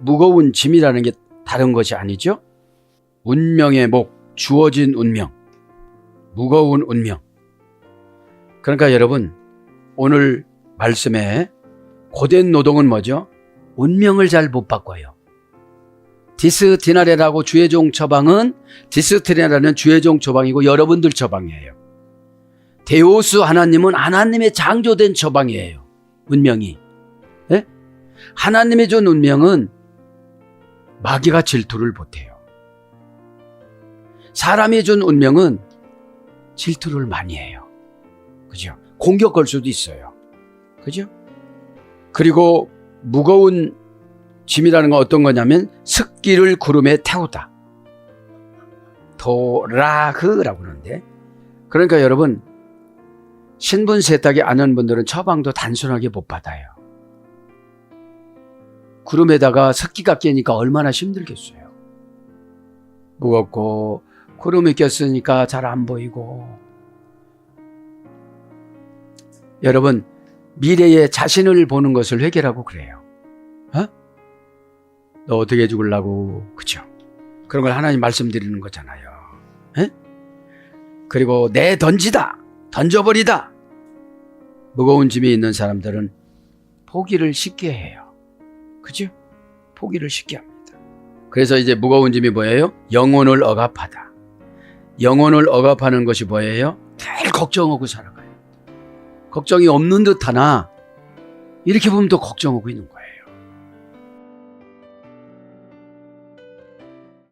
무거운 짐이라는 게 다른 것이 아니죠? 운명의 목, 주어진 운명, 무거운 운명. 그러니까 여러분, 오늘 말씀에 고된 노동은 뭐죠? 운명을 잘 못 바꿔요. 디스티나레라고 주의종 처방은 디스티나레는 주의종 처방이고 여러분들 처방이에요. 데오스 하나님은 하나님의 창조된 처방이에요. 운명이. 예? 하나님의 준 운명은 마귀가 질투를 못해요. 사람이 준 운명은 질투를 많이 해요. 그죠? 공격 걸 수도 있어요. 그죠? 그리고 무거운 짐이라는 건 어떤 거냐면 습기를 구름에 태우다. 도라흐라고 그러는데 그러니까 여러분 신분 세탁이 아는 분들은 처방도 단순하게 못 받아요. 구름에다가 습기가 끼니까 얼마나 힘들겠어요. 무겁고 구름이 꼈으니까 잘 안 보이고 여러분 미래의 자신을 보는 것을 회개라고 그래요. 어? 너 어떻게 죽을라고 그죠? 그런 걸 하나님 말씀드리는 거잖아요. 에? 그리고 내 던지다 던져버리다 무거운 짐이 있는 사람들은 포기를 쉽게 해요. 그죠? 포기를 쉽게 합니다. 그래서 이제 무거운 짐이 뭐예요? 영혼을 억압하다. 영혼을 억압하는 것이 뭐예요? 늘 걱정하고 살아가요. 걱정이 없는 듯 하나 이렇게 보면 또 걱정하고 있는 거예요.